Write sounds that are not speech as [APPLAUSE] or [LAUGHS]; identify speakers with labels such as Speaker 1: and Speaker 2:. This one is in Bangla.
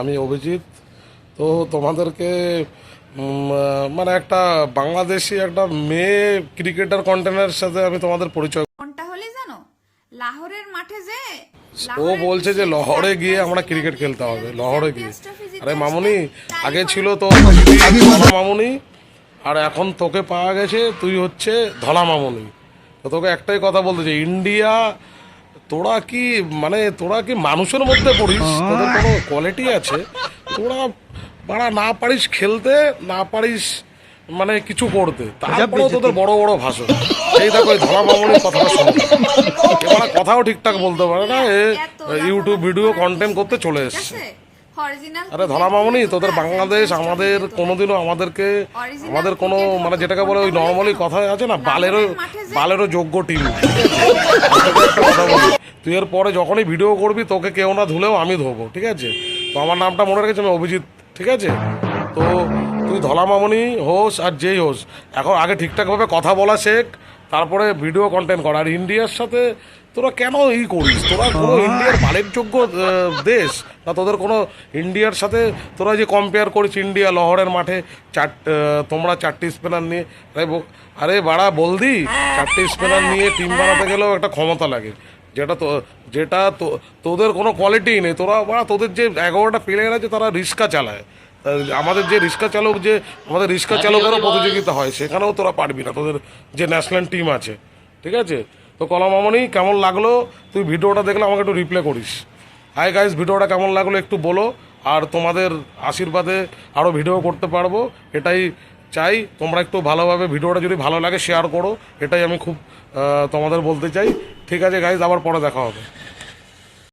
Speaker 1: আমি অভিজিৎ। তো তোমাদেরকে মানে একটা বাংলাদেশি একটা মেয়ে ক্রিকেটার কন্টেনারের সাথে আমি তোমাদের পরিচয়
Speaker 2: কোনটা হলে জানো? লাহোরের মাঠে যে
Speaker 1: ও বলছে যে লহরে গিয়ে আমরা ক্রিকেট খেলতে হবে। লহরে গিয়ে। আরে মামুনি আগে ছিল তো মামুনি আর এখন তোকে পাওয়া গেছে তুই হচ্ছে ধলা মামুনি। তো তোকে একটাই কথা বলতে চাই ইন্ডিয়া তোরা কি মানে তোরা কি মানুষের মধ্যে পড়িস? তোদের কোনো কোয়ালিটি আছে? তোরা বাড়া না পারিস খেলতে না পারিস মানে কিছু করতে। তারপরেও তোদের বড় বড় ভাষণ। এই দেখো এই ধলা মামুনির কথাটা শোনো এবার কথাও ঠিকঠাক বলতে পারে না এ ইউটিউব ভিডিও কন্টেন্ট করতে চলে এসছে। আরে ধরা মামনি তোদের বাংলাদেশ আমাদের কোনোদিনও আমাদেরকে আমাদের কোনো মানে যেটাকে বলে ওই নর্মালি কথায় আছে না বালেরও বালেরও যোগ্য টিম কথা [LAUGHS] তুই এর পরে যখনই ভিডিও করবি তোকে কেউ না ধুলেও আমি ধোবো ঠিক আছে? তো আমার নামটা মনে রেখেছি আমি অভিজিৎ ঠিক আছে? তো তুই ধলা মামনি হোস আর যেই হোস এখন আগে ঠিকঠাকভাবে কথা বলা শেখ তারপরে ভিডিও কন্টেন্ট কর। আর ইন্ডিয়ার সাথে তোরা কেন ই করিস? তোরা কোনো ইন্ডিয়ার বালের যোগ্য দেশ না তোদের কোনো ইন্ডিয়ার সাথে তোরা যে কম্পেয়ার করিস ইন্ডিয়া লহরের মাঠে চার তোমরা চারটি স্পিনার নিয়ে আরে বাড়া বলদি চারটি স্পিনার নিয়ে টিম বানাতে গেলেও একটা ক্ষমতা লাগে। যেটা তো যেটা তো তোদের কোনো কোয়ালিটি নেই। তোরা বা তোদের যে এগারোটা প্লেয়ার আছে তারা রিক্সা চালায়। আমাদের যে রিক্সা চালক যে আমাদের রিক্সা চালকেরও প্রতিযোগিতা হয় সেখানেও তোরা পারবি না। তোদের যে ন্যাশনাল টিম আছে ঠিক আছে? তো কলা মামনি কেমন লাগল? তুই ভিডিওটা দেখলে আমাকে একটু রিপ্লাই করিস। হাই গাইস ভিডিওটা কেমন লাগল একটু বলো। আর তোমাদের আশীর্বাদে আরও ভিডিও করতে পারব। এটাই চাই তোমরা একটু ভালোভাবে ভিডিওটা যদি ভালো লাগে শেয়ার করো। এটাই আমি খুব তোমাদের বলতে চাই। ঠিক আছে গাইজ আবার পরে দেখা হবে।